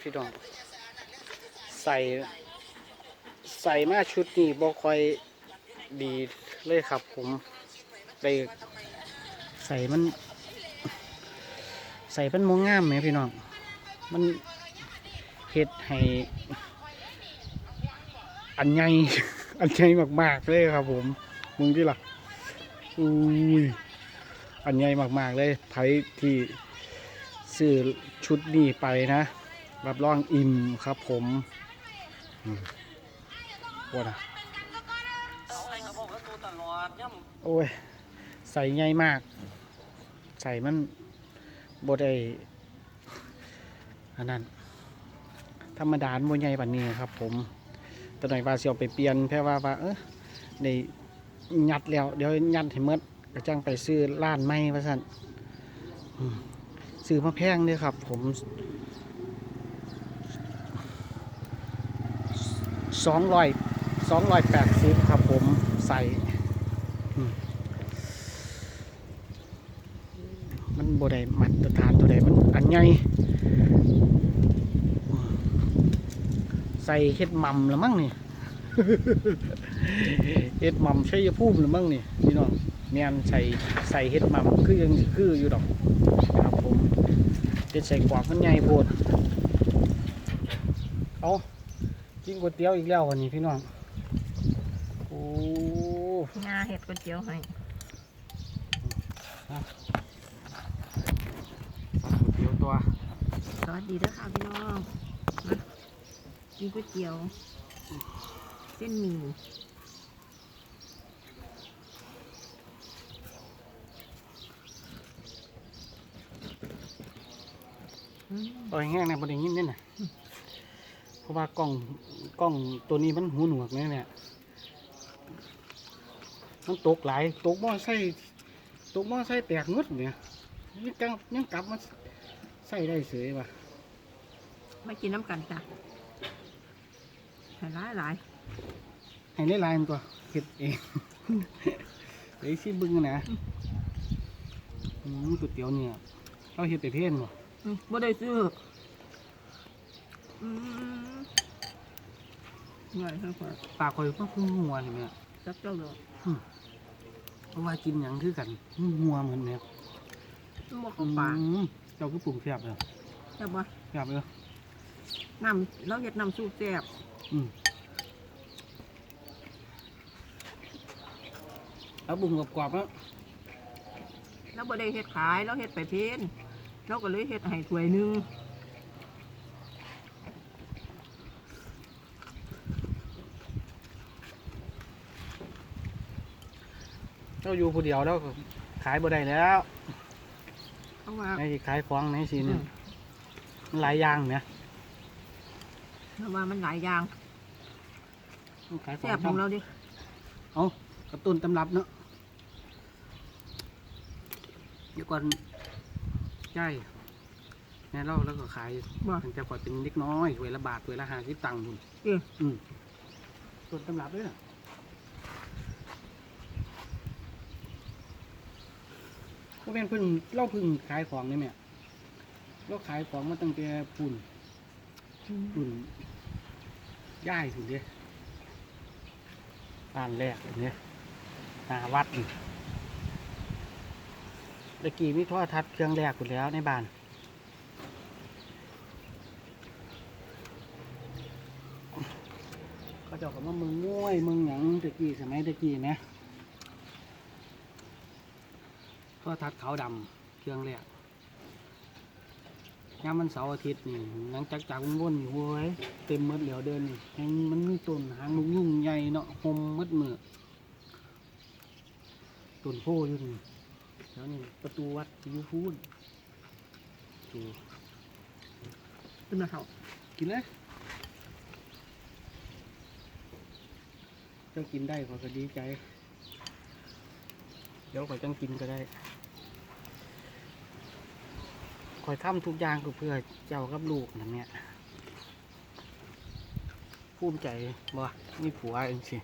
พี่น้องใส่ ใส่มาชุดนี้บ่ค่อยดีเลยครับผมไปใส่มัน ใส่มันมงงามไหมพี่น้องมันเฮ็ดให้ อันใหญ่อันใหญ่มากๆเลยครับผมมึงที่ล่ะอุ้ยอันใหญ่มากๆเลยไผที่ ซื้อชุดนี้ไปนะ รับรองอิ่มครับผมอืมโอ้นะเอาให้เขาบอกว่าตัวตลอดย่โอ้ย ใส่ใหญ่มาก ใส่มันบด้อันนั้น ธรรมดาบนใหญ่ปันนี้ครับผมแต่หน่อยว่าเสียวไปเปลี่ยนแค่ว่าว่า เออในยัดแล้ว เดี๋ยวยัดให้หมดก็จังไปซื้อร้านใหม่ว่าสั่นอืม ซื้อมาแพงเด้อครับ ผมสองร้อยสองร้อยแปดสิบครับผมใส่มันบดได้มัดตัวทานตัวใดมันอันใหญ่ใส่เฮ็ดมัมแล้วมั้งนี่เฮ็ดมัมใช้ยภูมิหรือมั้งนี่พี่น้องเมียนใส่ใส่เฮ็ดมัมคือยังคืออยู่ดอก เฮ็ดใส่กวากมันใหญ่โพดเอากินก๋วยเตี๋ยวอีกแล้ววันนี้พี่น้องโอ้งาเห็ดก๋วยเตี๋ยวให้สั่งก๋วยเตี๋ยวตัวสวัสดีเด้อค่ะพี่น้องมากินก๋วยเตี๋ยว เส้นหมี่ อืมต่อยแห้งเนี่ยบไดยินเนี่ยนะเพราะว่ากล้องกล้องตัวนี้มันหูหนวกเนี่ยเนี่ย มันตกหลายตกมอไซค์ตกมอไซค์แตกหมดเนี่ยยังกลับยังกลับมาใส่ได้เสยว่ะมากินน้ำกันจ้ะให้หลายหลายให้ได้ลายมันตัวเห็ดเองเดี๋ยวชิบึงนะอืมก๋วยเตี๋ยวเนี่ยเราเห็ดแต่เพ่นว่ะๆอืม บ่ได้ซื้ออืมง่ายครับปากคอยก็คุ้มหัวเลยเนี่ยจับเจ้าเลยเพราะว่ากินอย่างคือกันหัวเหมือนเนี่ยมันบ่เข้าปากอืมเจ้าก็ปรุงแซ่บเลยใช่ปะแซ่บเลยน้ำเราเห็ดน้ำซุปแซ่บอืมแล้วบุ้งกับกรอบๆแล้วเราบ่ได้เห็ดขายเราเห็ดไปเพ้น เราก็เลยเห็ดให้ถ้วยหนึงเราอยู่ผู้เดียวแล้วก็ขายบ่ได้แล้วเพราะว่าในที่ขายของในสิอืเนี่ยมมันหลายอย่างเนี่ยเพราะว่ามันหลายอย่างขายขอแซ่งบของเราดิเอากระตุ้นตำรับเนาะเดี๋ยวก่อน ใช่แม่เล่าแล้วก็ขายบ่ ตั้งแต่ก่อนเป็นเล็กน้อยถ้วยละบาทถ้วยละห้าสิบตังค์คุณเอ้ยอืมต้นตำรับด้วยนะพวกเป็นเพิ่งเล่าเพิ่งขายของนี่แม่เราขายของมาตั้งแต่ปุ่นปุ่นย่ายถึงเด้บ้านแรกเนี่ยหน้าวัดนี่ ตะกี้มีโทรทัศน์เครื่องแรกหมดแล้วในบ้านก็เจ้าก็มามืองม้วยมืองหยังตะกี้สมัยตะกี้นะโทรทัศน์ขาวดำเครื่องแรกยามมันเสาร์อาทิตย์นี่หลังจากจากวนๆอยู่เว้ยเต็มหมดเหลียวเดินนี่แหงมันมีต้นหางยุ่งใหญ่เนาะหมหมดมือต้นโพอยู่นี่ แล้วนี่ประตูวัดยู่พูนดูขึ้นมาเขากินเลยเจ้ากินได้ขอยก็ดีใจ เดี๋ยวขอจังกินก็ได้ขอยทำทุกอย่างก็เพื่อเจ้ากับลูกนั่นเนี่ยภูมิใจบ่มีผัวเองสิ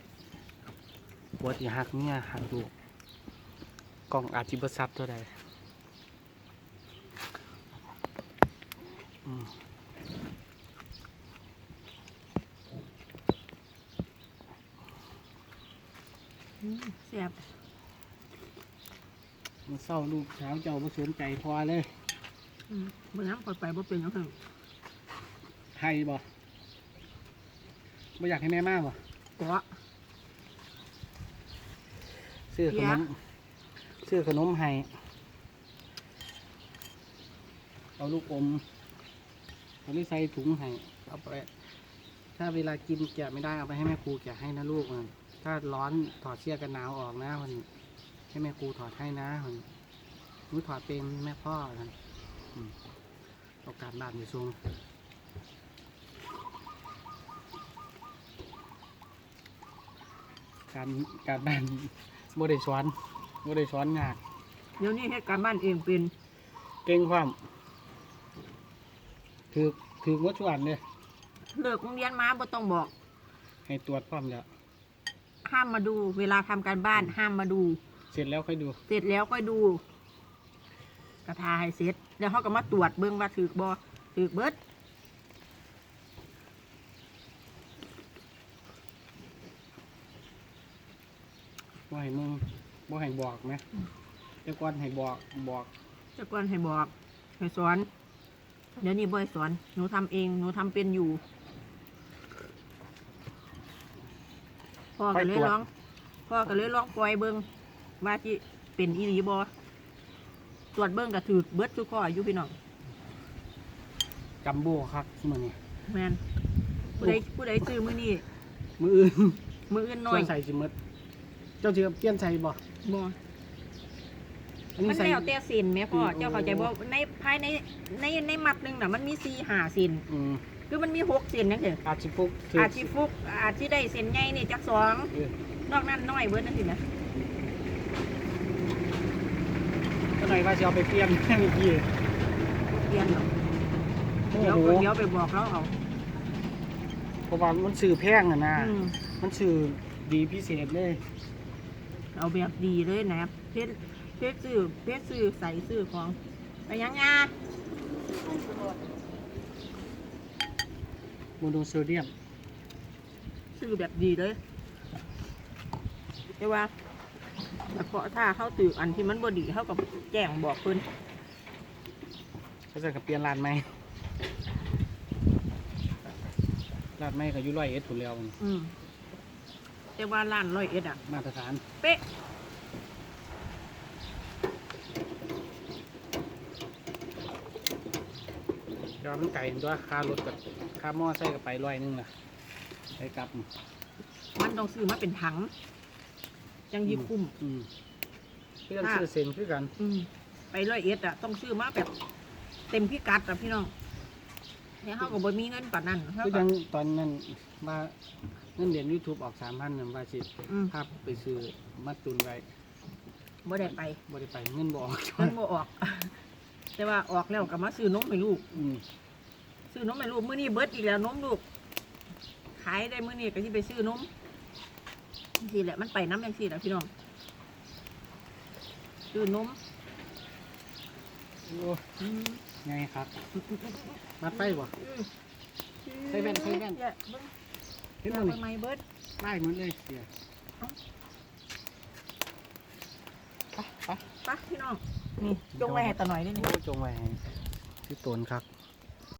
ผัวที่หักเนี่ยหักลูก กล่องอาจิบซับเท่าใดอืมอืมแซ่บมันเศร้าลูกสาวเจ้าบ่สนใจพอเลยอืมเมื่อน้ำปล่อยไปบ่เป็นหยังไงให้บ่บ่อยากให้แม่มากบ่เกาะซื้อขนม ซื้อขนมให้เอาลูกอมเอาไปใส่ถุงให้เอาไปถ้าเวลากินแกะไม่ได้เอาไปให้แม่ครูแกะให้นะลูกมันถ้าร้อนถอดเสื้อกันหนาวออกนะมันให้แม่ครูถอดให้นะมันนูถอดเป็นแม่พ่อมันโอกาสบานอยู่ทรงการการบ้านโมได้สอน โมได้สอนงานเดี๋ยวนี้ให้การบ้านเองเป็นเก่งความถือถือวัดชวนเนี่ยเลิกโรงเรียนมาบ่ต้องบอก ให้ตรวจความแล้วห้ามมาดู เวลาทำการบ้านห้ามมาดู เสร็จแล้วค่อยดู เสร็จแล้วค่อยดู กระทาให้เสร็จ แล้วเขาก็มาตรวจเบิ่งว่าถือบอถือเบิดบ่ให้มึง บ่ให้บอกไหมเดี๋ยวก่อนให้บอกบอกเจ้าก่อนให้บอกให้สอน เดี๋ยวนี้บ่ให้สอน หนูทำเอง หนูทำเป็นอยู่ พ่อก็เลยร้อง พ่อก็เลยร้องปล่อยเบิ่งว่าที่เป็นอีหลีบอตรวจเบิ่งก็ถือเบิดทุกข้ออยู่พี่น้อง จัมโบ้ครับมื้อนี้แมนผู้ใดผู้ใดซื้อมื้อนี้มื้ออื่นมื้ออื่นน้ส่อวยนใส่สิหมดเจ้าสิเปลี่ยนใส่บ่บ่อันนี้มันใส่ แล้วแต่สินแม่พ่ออืมเจ้าเข้าใจบ่ในภายในในในมัดหนึงน่ะมันมี4 5สินอืมคือมันมี6สินจังซี่อาจสิฟุกถือาจสิฟุกอาจสิได้เส้นใหญ่นี่จักสองเออนอกนั้นน้อยเบิดนั่นสินะก็หน่อยว่าสิเอาไปเปลี่ยนแค่เมื่อกี้เรียนหรอกโอ้เดี๋ยวโหเดี๋ยวไปบอกเราเอาเพราะว่ามันซื้อแพงอะนะ อืมมันซื้อดีพิเศษเลย เอาแบบดีเลยนะเพชรเพชรซื้อเพชรซื้อใส่ซื้อของไปยังงาโมโนโซเดียมซื้อแบบดีเลยแต่ว่าแต่พอถ้าเข้าตืออันที่มันบดีเขากับแจ้งบอกเพิ่นก็จะกับเปลี่ยนร้านไหมร้านไหมก็อยู่ร้อยเอ็ดผุนแล้วมันอืม แต่ว่าร้านร้อยเอ็ดอะ มาตรฐานเป๊ะยอมมันไก่ตัวค่ารถกับค่าหม้อใส่กับไปร้อยหนึงล่ะไปกลับ มันต้องซื้อมาเป็นถังจังยีคุ้ม อืมเพื่อนค่ะ ซื้อเซ็นคือกัน อืมไปร้อยเอ็ดอะต้องซื้อมาแบบ เต็มพิกัดอะพี่น้องเนี่ยเขาก็บ่มีเงินปานนั้นเขาคือก็ยังตอนนั้นว่า เงินเดือนยูทูบออกสามพันน่ะว่าสิอืมภาพไปซื้อมัดตุนไว้บ่ได้ไปบ่ได้ไปเงินบ่ออกเงินบ่ออก แต่ว่าออกแล้วก็มาซื้อนมให้ลูก อืมซื้อนมให้ลูกมื้อนี้เบิดอีกแล้วนมลูก ขายได้มื้อนี้ก็สิไปซื้อนมสิแหละมันไปน้ำจังซี่แหละพี่น้อง ซื้อนมโอ้อืมไงครับ มัดไปบ่ ใส่แว่นใส่แว่นอย่าเบิ่ง เห็นอย่าบ่ไปนี่ไม้เบิดได้หมดเลยเสียไปไปไปพี่น้องนี่จงไว้ให้ตาหน่อยนี่โอ้จงไว้ให้ที่ตนครับ